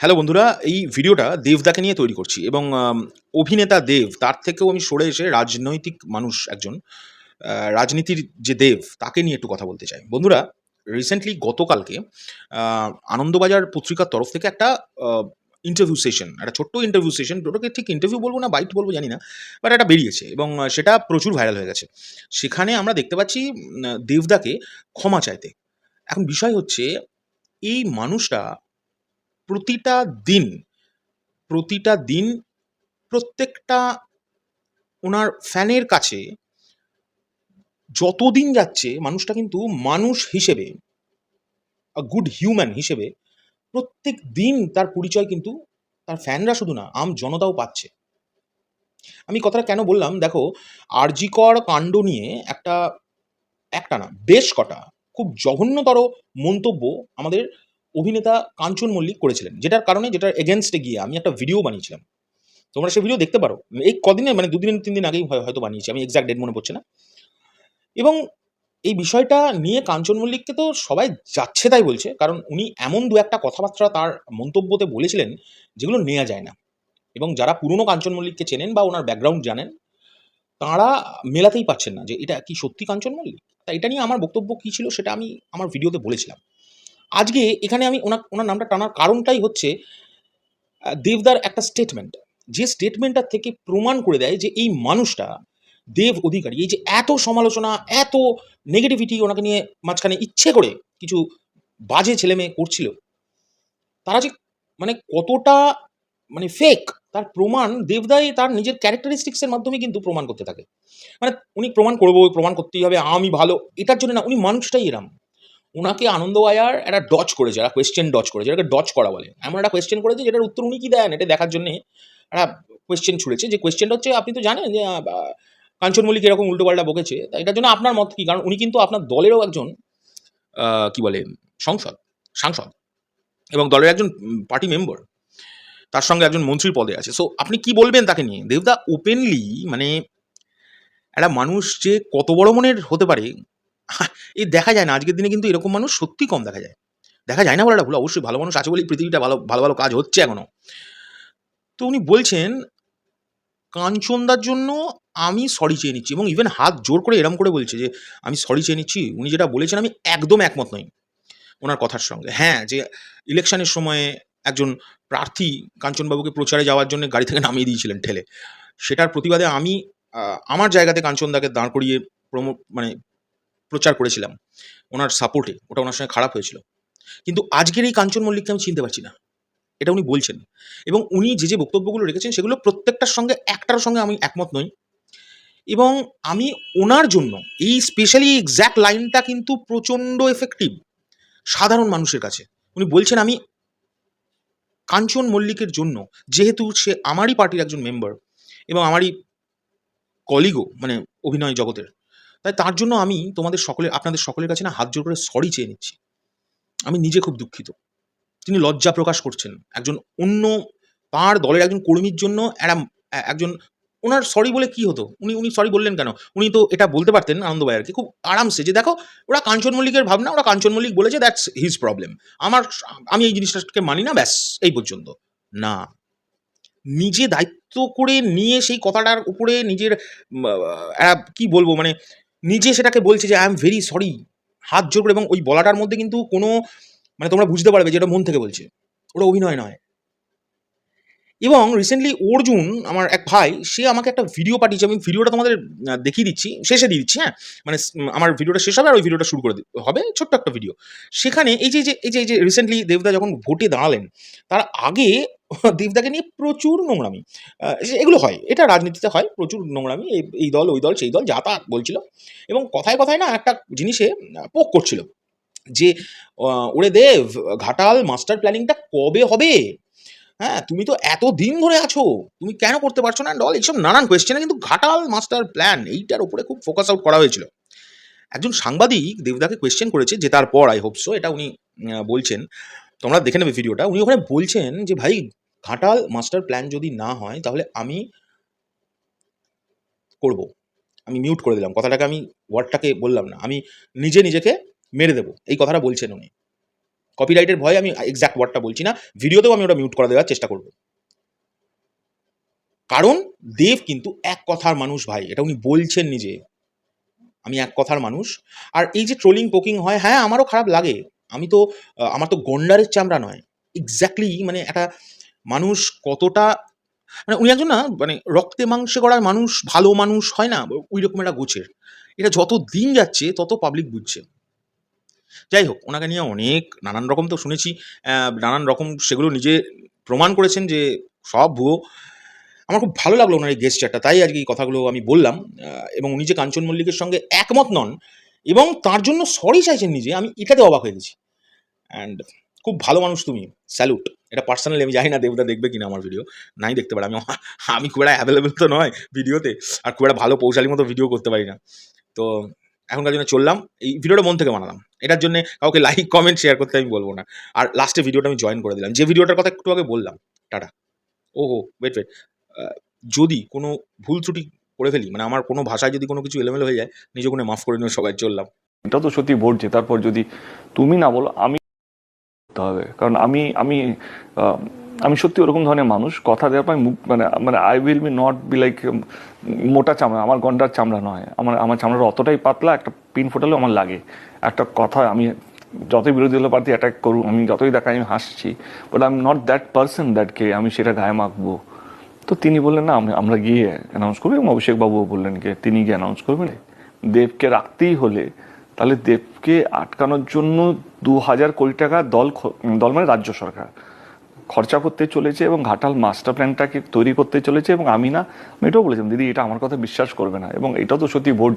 Hello বন্ধুরা, এই ভিডিওটা দেবদাকে নিয়ে তৈরি করছি এবং অভিনেতা দেব, তার থেকেও আমি সরে এসে রাজনৈতিক মানুষ একজন রাজনীতির যে দেব, তাকে নিয়ে একটু কথা বলতে চাই। বন্ধুরা রিসেন্টলি গতকালকে আনন্দবাজার পত্রিকার তরফ থেকে একটা ইন্টারভিউ সেশন একটা ছোট্ট ইন্টারভিউ সেশন ওটাকে ঠিক ইন্টারভিউ বলব না বাইট বলব, জানি না বাট এটা বেরিয়েছে এবং সেটা প্রচুর ভাইরাল হয়ে গেছে। সেখানে আমরা দেখতে পাচ্ছি দেবদাকে ক্ষমা চাইতে। এখন বিষয় হচ্ছে, এই মানুষটা প্রতিটা দিন প্রতিটা দিন প্রত্যেকটা ওনার ফ্যানের কাছে যতদিন যাচ্ছে, মানুষটা কিন্তু মানুষ হিসেবে গুড হিউম্যান হিসেবে প্রত্যেক দিন তার পরিচয় কিন্তু তার ফ্যানরা শুধু না, আম জনতাও পাচ্ছে। আমি কথাটা কেন বললাম? দেখো আরজিকর কাণ্ড নিয়ে একটা একটা না, বেশ কটা খুব জঘন্যতর মন্তব্য আমাদের অভিনেতা কাঞ্চন মল্লিক করেছিলেন, যেটার কারণে যেটার এগেনস্টে গিয়ে আমি একটা ভিডিও বানিয়েছিলাম। তোমরা সেই ভিডিও দেখতে পারো। এই কদিনে মানে দুদিন, তিন দিন আগেই হয়- হয়তো বানিয়েছি, আমি এক্সাক্ট ডেট মনে পড়ছে না। এবং এই বিষয়টা নিয়ে কাঞ্চন মল্লিককে তো সবাই যাচ্ছে তাই বলছে, কারণ উনি এমন দু একটা কথাবার্তা তার মন্তব্যতে বলেছিলেন যেগুলো নেওয়া যায় না। এবং যারা পুরনো কাঞ্চন মল্লিককে চেনেন বা ওনার ব্যাকগ্রাউন্ড জানেন, তাঁরা মেলাতেই পাচ্ছেন না যে এটা কি সত্যি কাঞ্চন মল্লিক? তা এটা নিয়ে আমার বক্তব্য কী ছিল সেটা আমি আমার ভিডিওতে বলেছিলাম। আজকে এখানে আমি ওনার ওনার নামটা টানার কারণটাই হচ্ছে দেবদার একটা স্টেটমেন্ট যে স্টেটমেন্টটার থেকে প্রমাণ করে দেয় যে এই মানুষটা দেব অধিকারী, এই যে এত সমালোচনা, এত নেগেটিভিটি ওনাকে নিয়ে মাঝখানে ইচ্ছে করে কিছু বাজে ছেলে মেয়ে করছিল, তারা যে মানে কতটা মানে ফেক তার প্রমাণ দেবদাই তার নিজের ক্যারেক্টারিস্টিক্সের মাধ্যমে কিন্তু প্রমাণ করতে থাকে। মানে উনি প্রমাণ করব, প্রমাণ করতেই হবে, আমি ভালো, এটার জন্য না, উনি মানুষটাই এরম। ওনাকে আনন্দবাজার একটা ডচ করেছে, একটা কোয়েশ্চেন ডচ করেছে যেটাকে ডচ করা বলে। এমন একটা কোয়েশ্চেন করেছে যেটার উত্তর উনি কি দেন, এটা দেখার জন্য একটা কোয়েশ্চেন ছুড়েছে। যে কোয়েশ্চেনটা হচ্ছে, আপনি তো জানেন যে কাঞ্চন মল্লিক এরকম উল্টোপাল্টা বকেছে এটার জন্য আপনার মত কি? কারণ উনি কিন্তু আপনার দলেরও একজন কি বলে, সংসদ, সাংসদ এবং দলের একজন পার্টি মেম্বার তার সঙ্গে একজন মন্ত্রীর পদে আছে। সো আপনি কি বলবেন তাকে নিয়ে? দেবদা ওপেনলি মানে একটা মানুষ যে কত বড় মনের হতে পারে এই দেখা যায় না, আজকের দিনে কিন্তু এরকম মানুষ সত্যি কম দেখা যায়। দেখা যায় না বলাটা ভুল, অবশ্যই ভালো মানুষ আছে বলেই পৃথিবীটা ভালো ভালো ভালো কাজ হচ্ছে এখনও। তো উনি বলছেন, কাঞ্চনদার জন্য আমি সরি চেয়ে নিচ্ছি। এবং ইভেন হাত জোর করে এরম করে বলছে যে, আমি সরি চেয়ে নিচ্ছি। উনি যেটা বলেছেন, আমি একদম একমত নই ওনার কথার সঙ্গে। হ্যাঁ যে ইলেকশনের সময়ে একজন প্রার্থী কাঞ্চনবাবুকে প্রচারে যাওয়ার জন্য গাড়ি থেকে নামিয়ে দিয়েছিলেন ঠেলে। সেটার প্রতিবাদে আমি আমার জায়গাতে কাঞ্চনদাকে দাঁড় করিয়ে প্রমো মানে প্রচার করেছিলাম, ওনার সাপোর্টে ওটা ওনার সঙ্গে খারাপ হয়েছিল। কিন্তু আজকের এই কাঞ্চন মল্লিককে আমি চিনতে পারছি না। এটা উনি বলছেন। এবং উনি যে যে বক্তব্যগুলো রেখেছেন, সেগুলো প্রত্যেকটার সঙ্গে, একটার সঙ্গে আমি একমত নই। এবং আমি ওনার জন্য, এই স্পেশালি এক্স্যাক্ট লাইনটা কিন্তু প্রচণ্ড এফেক্টিভ সাধারণ মানুষের কাছে। উনি বলছেন, আমি কাঞ্চন মল্লিকের জন্য, যেহেতু সে আমারই পার্টির একজন মেম্বার এবং আমারই কলিগও মানে অভিনয় জগতের তাই তার জন্য আমি তোমাদের সকলের, আপনাদের সকলের কাছে না হাত জোর করে সরি চেয়ে নিচ্ছি। আমি নিজে খুব দুঃখিত। তিনি লজ্জা প্রকাশ করছেন। একজন অন্য তার দলের একজন কর্মীর জন্য একটা একজন ওনার সরি বলে কি হতো? উনি উনি সরি বললেন কেন? উনি তো এটা বলতে পারতেন আনন্দবাজারকে খুব আরামসে যে দেখো, ওরা কাঞ্চন মল্লিকের ভাবনা, ওরা কাঞ্চন মল্লিক বলেছে দ্যাটস হিজ প্রবলেম আমার, আমি এই জিনিসটাকে মানি না, ব্যাস, এই পর্যন্ত। না। নিজে দায়িত্ব করে নিয়ে সেই কথাটার উপরে নিজের কি বলব মানে নিজে সেটাকে বলছে যে আই এম ভেরি সরি হাত জোর করে এবং ওই বলাটার মধ্যে কিন্তু কোনো মানে তোমরা বুঝতে পারবে যে এটা মন থেকে বলছে। ওটা অভিনয় নয়। এবং রিসেন্টলি অর্জুন, আমার এক ভাই, সে আমাকে একটা ভিডিও পাঠিয়েছে। আমি ভিডিওটা তোমাদের দেখিয়ে দিচ্ছি, শেষে দিয়ে দিচ্ছি হ্যাঁ? মানে আমার ভিডিওটা শেষ হবে আর ওই ভিডিওটা শুরু করে হবে ছোট্ট একটা ভিডিও সেখানে এই যে এই যে এই যে রিসেন্টলি দেবদা যখন ভোটে দাঁড়ালেন, তার আগে দেবদাকে নিয়ে প্রচুর নোংরামি। এগুলো হয়, এটা রাজনীতিতে হয়, প্রচুর নোংরামি, এই দল, ওই দল, সেই দল, যা তা বলছিল। এবং কথায় কথায় না একটা জিনিসে পোক করছিল যে ওরে দেব, ঘাটাল মাস্টার প্ল্যানিংটা কবে হবে? হ্যাঁ তুমি তো এত দিন ধরে আছো, তুমি কেন করতে পারছ না? ডল এইসব নানান কোয়েশ্চেনে কিন্তু ঘাটাল মাস্টার প্ল্যান, এইটার উপরে খুব ফোকাস আউট করা হয়েছিল। একজন সাংবাদিক দেবদাকে কোয়েশ্চেন করেছে যে, তারপর আই হোপ সো এটা উনি বলছেন, তোমরা দেখে নেবে ভিডিওটা উনি ওখানে বলছেন যে, ভাই ঘাটাল মাস্টার প্ল্যান যদি না হয়, তাহলে আমি করব। আমি মিউট করে দিলাম। কথাটাকে আমি, ওয়ার্ডটাকে বললাম না। আমি নিজে নিজেকে মেরে দেবো। এই কথাটা বলছেন উনি। কপিরাইটের ভয়ে আমি এক্স্যাক্ট ওয়ার্ডটা বলছি না। ভিডিওতেও আমি ওটা মিউট করে দেওয়ার চেষ্টা করব। কারণ দেব কিন্তু এক কথার মানুষ ভাই। এটা উনি বলছেন নিজে। আমি এক কথার মানুষ। আর এই যে ট্রোলিং পোকিং হয় হ্যাঁ আমারও খারাপ লাগে। আমি তো আমার তো গন্ডারের চামড়া নয়। এক্স্যাক্টলি মানে একটা মানুষ কতটা মানে উনি একজন না মানে রক্তে মাংসে গড়ার মানুষ, ভালো মানুষ হয় না, ওই রকম একটা গোছের। এটা যত দিন যাচ্ছে, তত পাবলিক বুঝছে। যাই হোক, ওনাকে নিয়ে অনেক নানান রকম তো শুনেছি নানান রকম সেগুলো নিজে প্রমাণ করেছেন যে সব ভুয়ো। আমার খুব ভালো লাগল ওনার এই গেস্টারটা তাই আজকে এই কথাগুলো আমি বললাম এবং উনি যে কাঞ্চন মল্লিকের সঙ্গে একমত নন, এবং তার জন্য সরি চাইছেন নিজে, আমি এটাতে অবাক হয়ে গেছি। অ্যান্ড খুব ভালো মানুষ তুমি স্যালুট এটা পার্সোনালি আমি জানি না দেবদা দেখবে কিনা আমার ভিডিও নাই দেখতে পারে। আমি আমি খুব একটা অ্যাভেলেবেল তো নয় ভিডিওতে আর খুব একটা ভালো পৌশালী মতো ভিডিও করতে পারি না। তো এখনকার জন্য চললাম, এই ভিডিওটা মন থেকে বানালাম। এটার জন্য কাউকে লাইক কমেন্ট শেয়ার করতে আমি বলব না। আর লাস্টে ভিডিওটা আমি জয়েন করে দিলাম। যে ভিডিওটার কথা একটু আগে বললাম, টাটা। ওহো ওয়েট ওয়েট যদি কোনো ভুল ত্রুটি করে ফেলি মানে আমার কোনো ভাষায় যদি কোনো কিছু এলোমেলো হয়ে যায় নিজে কোনো মাফ করে নিয়ে সবাই চললাম। এটা তো সত্যি ভোট জেতার পর যদি তুমি না বলো, আমি করতে হবে। কারণ আমি আমি আমি সত্যি ওরকম ধরনের মানুষ। কথা দেওয়ার পর মানে মানে I will be not be like মোটা চামড়া, আমার গন্ডার চামড়া নয়। আমার আমার চামড়াটা অতটাই পাতলা, একটা পিন ফোটালেও আমার লাগে। একটা কথা আমি যতই বিরোধী দল প্রার্থী অ্যাটাক করুন আমি যতই দেখাই আমি হাসছি। But I am not that person দ্যাটকে আমি সেটা গায়ে মাখবো। তো তিনি বললেন, না আমি- আমরা গিয়ে অ্যানাউন্স করব এবং অভিষেক বাবুও বললেন যে, তিনি গিয়ে অ্যানাউন্স করবেন। দেবকে রাখতেই হলে তাহলে দেবকে আটকানোর জন্য দু হাজার কোটি টাকা দল দল মানে রাজ্য সরকার। খরচা করতে চলেছে এবং ঘাটাল মাস্টার প্ল্যানটাকে তৈরি করতে চলেছে এবং আমি না, আমি এটাও বলেছিলাম, দিদি, এটা আমার কথা বিশ্বাস করবে না। এবং এটাও তো সত্যি ভোট